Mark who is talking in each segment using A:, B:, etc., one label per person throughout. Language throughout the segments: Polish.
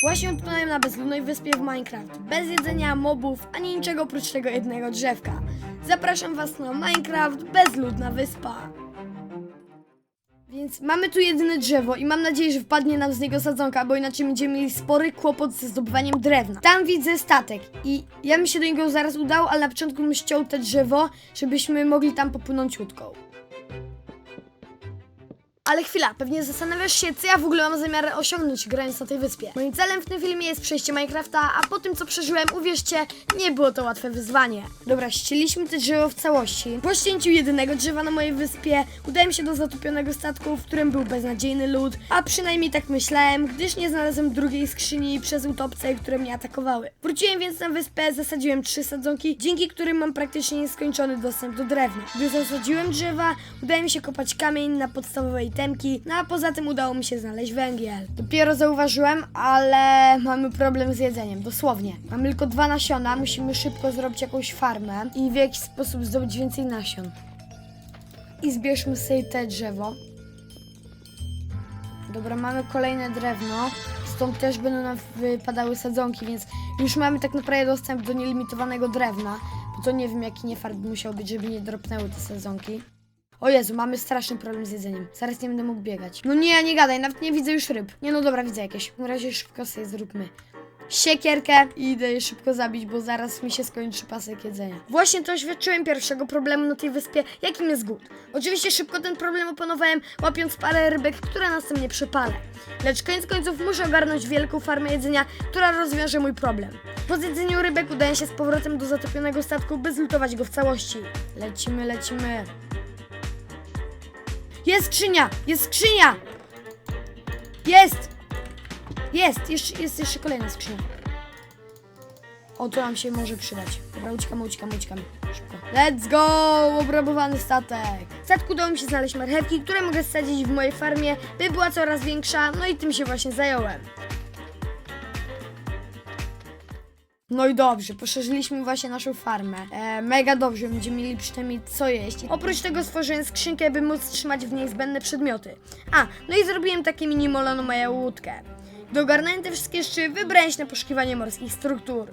A: Właśnie odpłynąłem na bezludnej wyspie w Minecraft. Bez jedzenia, mobów, ani niczego oprócz tego jednego drzewka. Zapraszam was na Minecraft Bezludna Wyspa. Więc mamy tu jedyne drzewo i mam nadzieję, że wpadnie nam z niego sadzonka, bo inaczej będziemy mieli spory kłopot ze zdobywaniem drewna. Tam widzę statek i ja bym się do niego zaraz udał, ale na początku bym ściął te drzewo, żebyśmy mogli tam popłynąć łódką. Ale chwila, pewnie zastanawiasz się, co ja w ogóle mam zamiar osiągnąć grając na tej wyspie. Moim celem w tym filmie jest przejście Minecrafta, a po tym co przeżyłem, uwierzcie, nie było to łatwe wyzwanie. Dobra, ścieliśmy te drzewo w całości. Po ścięciu jedynego drzewa na mojej wyspie, udałem się do zatopionego statku, w którym był beznadziejny lód, a przynajmniej tak myślałem, gdyż nie znalazłem drugiej skrzyni przez utopce, które mnie atakowały. Wróciłem więc na wyspę, zasadziłem trzy sadzonki, dzięki którym mam praktycznie nieskończony dostęp do drewna. Gdy zasadziłem drzewa, udało mi się kopać kamień na podstawowe itemki, no a poza tym udało mi się znaleźć węgiel. Dopiero zauważyłem, ale mamy problem z jedzeniem, dosłownie. Mamy tylko dwa nasiona, musimy szybko zrobić jakąś farmę i w jakiś sposób zdobyć więcej nasion. I zbierzmy sobie te drzewo. Dobra, mamy kolejne drewno. Stąd też będą nam wypadały sadzonki, więc już mamy tak naprawdę dostęp do nielimitowanego drewna. Bo to nie wiem, jaki niefart musiał być, żeby nie dropnęły te sadzonki. O Jezu, mamy straszny problem z jedzeniem. Zaraz nie będę mógł biegać. No nie, nie gadaj, nawet nie widzę już ryb. Nie no dobra, widzę jakieś. Na razie szybko sobie zróbmy siekierkę i idę je szybko zabić, bo zaraz mi się skończy pasek jedzenia. Właśnie to oświadczyłem pierwszego problemu na tej wyspie, jakim jest głód. Oczywiście szybko ten problem opanowałem, łapiąc parę rybek, które następnie przepalę. Lecz koniec końców muszę ogarnąć wielką farmę jedzenia, która rozwiąże mój problem. Po zjedzeniu rybek udaję się z powrotem do zatopionego statku, by zlutować go w całości. Lecimy, lecimy. Jest skrzynia! Jest skrzynia! Jest! Jest! Jeszcze, jest jeszcze kolejna skrzynia. O, to nam się może przydać. Dobra, uciekamy, uciekamy, uciekamy. Szybko. Let's go! Obrabowany statek. W statku udało mi się znaleźć marchewki, które mogę sadzić w mojej farmie, by była coraz większa, no i tym się właśnie zająłem. No i dobrze, poszerzyliśmy właśnie naszą farmę. E, mega dobrze, będziemy mieli przynajmniej co jeść. Oprócz tego stworzyłem skrzynkę, by móc trzymać w niej zbędne przedmioty. A, no i zrobiłem takie mini moją łódkę. Gdy ogarnąłem te wszystkie rzeczy, wybrałem się na poszukiwanie morskich struktur.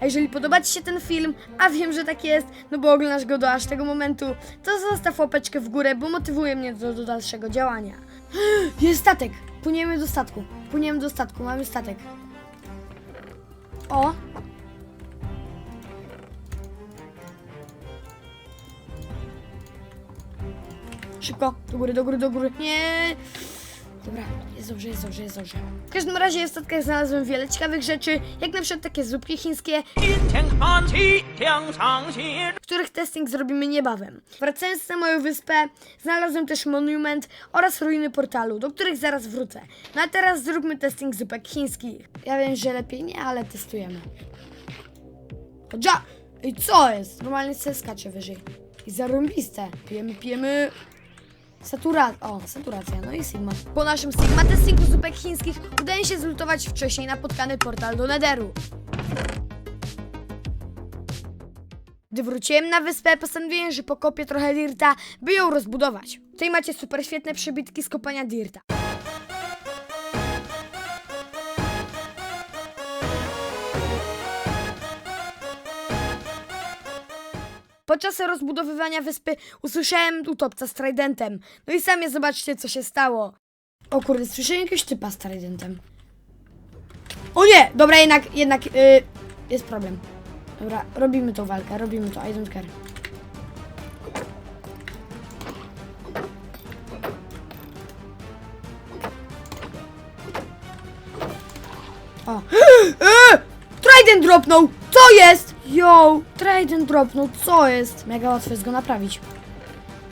A: A jeżeli podoba Ci się ten film, a wiem, że tak jest, no bo oglądasz go do aż tego momentu, to zostaw łapeczkę w górę, bo motywuje mnie do, do dalszego działania. Jest statek! Płyniemy do statku. Płyniemy do statku, mamy statek. O, Szybko, do góry, do góry, do góry. Nie! Dobra, jest dobrze, jest dobrze, jest dobrze. W każdym razie w statkach znalazłem wiele ciekawych rzeczy, jak na przykład takie zupki chińskie, których testing zrobimy niebawem. Wracając na moją wyspę, znalazłem też monument oraz ruiny portalu, do których zaraz wrócę. No a teraz zróbmy testing zupek chińskich. Ja wiem, że lepiej nie, ale testujemy. Chodźa! I co jest? Normalnie se skacze wyżej. I zarąbiste. Pijemy, pijemy. Satura... O, saturacja, no i Sigma. Po naszym Sigma testingu zupek chińskich udaje się zlutować wcześniej napotkany portal do Netheru. Gdy wróciłem na wyspę, postanowiłem, że pokopię trochę dirta, by ją rozbudować. Tutaj macie super świetne przybitki z kopania dirta. Podczas rozbudowywania wyspy usłyszałem utopca z tridentem. No i sami zobaczcie, co się stało. O kurde, słyszałem jakiegoś typa z tridentem. O nie! Dobra, jednak, jednak, yy, jest problem. Dobra, robimy tą walkę, robimy to, I don't care. O. Eee! Trident dropnął! Co jest? Yo! Trident dropnął, co jest? Mega łatwo jest go naprawić.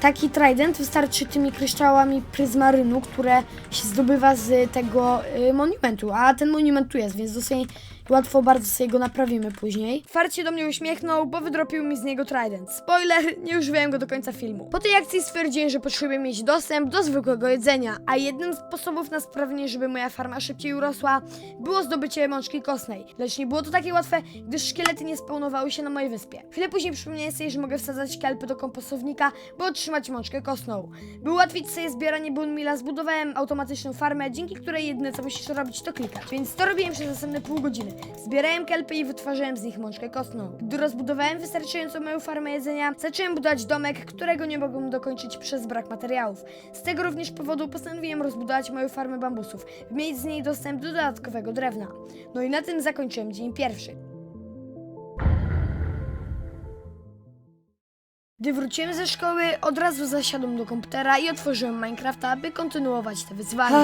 A: Taki trident wystarczy tymi kryształami pryzmarynu, które się zdobywa z tego y, monumentu. A ten monument tu jest, więc dosłownie łatwo bardzo sobie go naprawimy później. Fart się do mnie uśmiechnął, bo wydropił mi z niego trident. Spoiler, nie używałem go do końca filmu. Po tej akcji stwierdziłem, że potrzebuję mieć dostęp do zwykłego jedzenia, a jednym z sposobów na sprawienie, żeby moja farma szybciej urosła, było zdobycie mączki kostnej. Lecz nie było to takie łatwe, gdyż szkielety nie spawnowały się na mojej wyspie. Chwilę później przypomniałem sobie, że mogę wsadzać kelpy do kompostownika, by otrzymać utrzymać mączkę kostną. By ułatwić sobie zbieranie bone meala, zbudowałem automatyczną farmę, dzięki której jedyne co musisz robić to klikać. Więc to robiłem przez następne pół godziny. Zbierałem kelpy i wytwarzałem z nich mączkę kostną. Gdy rozbudowałem wystarczająco moją farmę jedzenia, zacząłem budować domek, którego nie mogłem dokończyć przez brak materiałów. Z tego również powodu postanowiłem rozbudować moją farmę bambusów, mieć z niej dostęp do dodatkowego drewna. No i na tym zakończyłem dzień pierwszy. Gdy wróciłem ze szkoły, od razu zasiadłem do komputera i otworzyłem Minecrafta, aby kontynuować te wyzwania.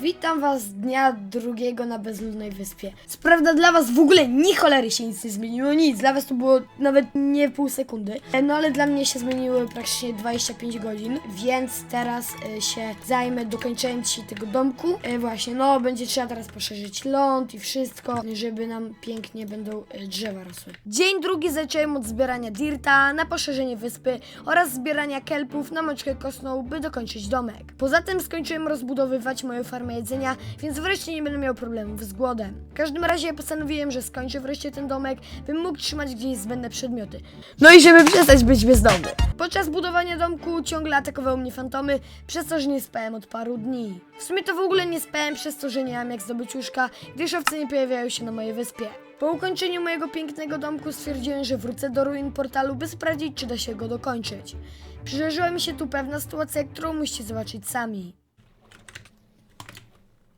A: Witam was dnia drugiego na bezludnej wyspie. Co dla was w ogóle ni cholery się nic nie zmieniło, nic. Dla was to było nawet nie pół sekundy. E, No ale dla mnie się zmieniły praktycznie 25 godzin, więc teraz e, się zajmę dokończeniem dzisiaj tego domku. E, właśnie, no będzie trzeba teraz poszerzyć ląd i wszystko, żeby nam pięknie będą e, drzewa rosły. Dzień drugi zacząłem od zbierania dirta na poszerzenie wyspy oraz zbierania kelpów na moczkę kostną, by dokończyć domek. Poza tym skończyłem rozbudowywać moją farmę jedzenia, więc wreszcie nie będę miał problemów z głodem. W każdym razie postanowiłem, że skończę wreszcie ten domek, bym mógł trzymać gdzieś zbędne przedmioty. No i żeby przestać być bezdomny. Podczas budowania domku ciągle atakowały mnie fantomy, przez to, że nie spałem od paru dni. W sumie to w ogóle nie spałem przez to, że nie mam jak zdobyć łóżka, gdyż owce nie pojawiają się na mojej wyspie. Po ukończeniu mojego pięknego domku stwierdziłem, że wrócę do ruin portalu, by sprawdzić, czy da się go dokończyć. Przydarzyła mi się tu pewna sytuacja, którą musicie zobaczyć sami.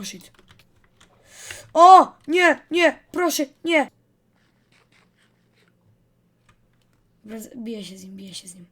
A: O shit. O! Nie, nie, proszę, nie! Biję się z nim, biję się z nim.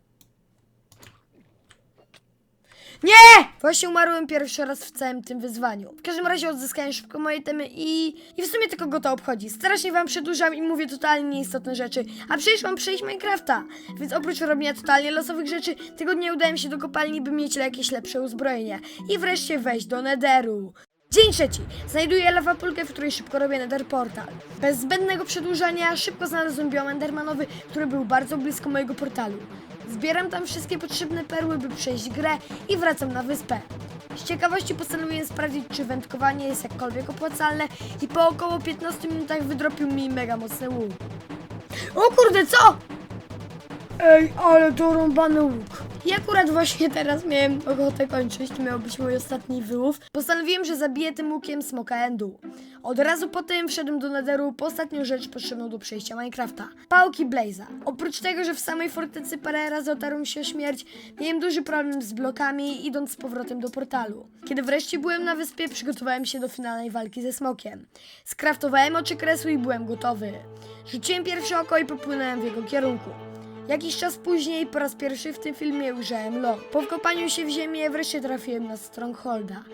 A: Nie! Właśnie umarłem pierwszy raz w całym tym wyzwaniu. W każdym razie odzyskałem szybko moje temy i... I w sumie tylko go to obchodzi. Strasznie wam przedłużam i mówię totalnie nieistotne rzeczy. A przecież mam przejść Minecrafta. Więc oprócz robienia totalnie losowych rzeczy, tego dnia udałem się do kopalni, by mieć jakieś lepsze uzbrojenie. I wreszcie wejść do Netheru. Dzień trzeci. Znajduję lawapulkę, w której szybko robię Nether Portal. Bez zbędnego przedłużania szybko znalazłem biom Endermanowy, który był bardzo blisko mojego portalu. Zbieram tam wszystkie potrzebne perły, by przejść grę i wracam na wyspę. Z ciekawości postanowiłem sprawdzić, czy wędkowanie jest jakkolwiek opłacalne i po około 15 minutach wydropił mi mega mocny łuk. O kurde, co? Ej, ale to rąbany łuk. I akurat właśnie teraz miałem ochotę kończyć, to miał być mój ostatni wyłów. Postanowiłem, że zabiję tym łukiem smoka endu. Od razu po tym wszedłem do netheru po ostatnią rzecz potrzebną do przejścia Minecrafta. Pałki Blaze'a. Oprócz tego, że w samej fortecy parę razy otarłem się o śmierć, miałem duży problem z blokami, idąc z powrotem do portalu. Kiedy wreszcie byłem na wyspie, przygotowałem się do finalnej walki ze smokiem. Skraftowałem oczy kresu i byłem gotowy. Rzuciłem pierwsze oko i popłynąłem w jego kierunku. Jakiś czas później, po raz pierwszy w tym filmie ujrzałem Lo. Po wkopaniu się w ziemię wreszcie trafiłem na Strongholda.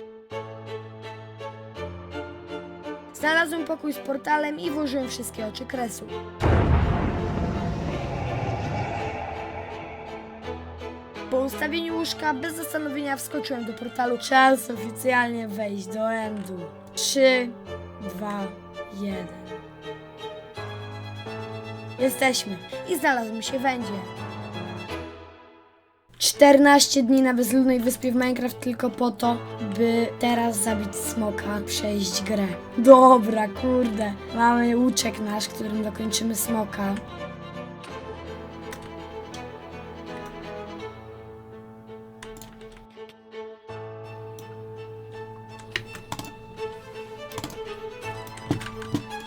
A: Znalazłem pokój z portalem i włożyłem wszystkie oczy kresu. Po ustawieniu łóżka bez zastanowienia wskoczyłem do portalu. Czas oficjalnie wejść do endu. 3, 2, 1. Jesteśmy. I znalazłem się w Endzie. 14 dni na bezludnej wyspie w Minecraft tylko po to, by teraz zabić smoka, przejść grę. Dobra, kurde. Mamy łuczek nasz, którym dokończymy smoka.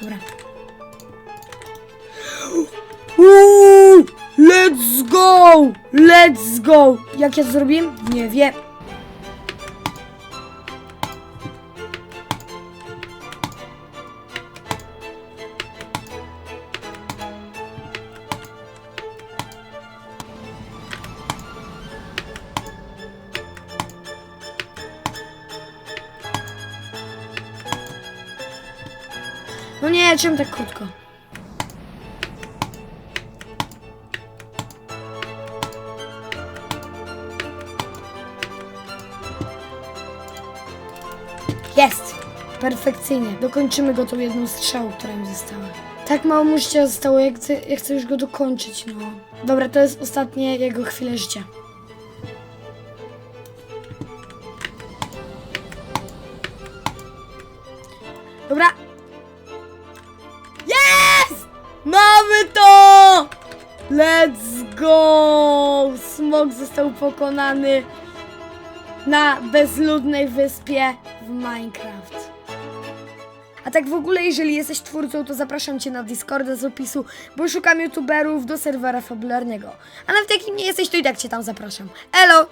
A: Dobra. Let's go! Jak ja to zrobiłem? Nie wiem. No nie, czemu tak krótko? Jest! Perfekcyjnie. Dokończymy go tą jedną strzałą, która mi została. Tak mało mu życia zostało, ja chcę, ja chcę już go dokończyć, no. Dobra, to jest ostatnie jego chwile życia. Dobra. Jest! Mamy to! Let's go! Smok został pokonany na bezludnej wyspie w Minecraft. A tak w ogóle, jeżeli jesteś twórcą, to zapraszam Cię na Discorda z opisu, bo szukam youtuberów do serwera fabularnego. A nawet jak nie jesteś, to i tak Cię tam zapraszam. Elo!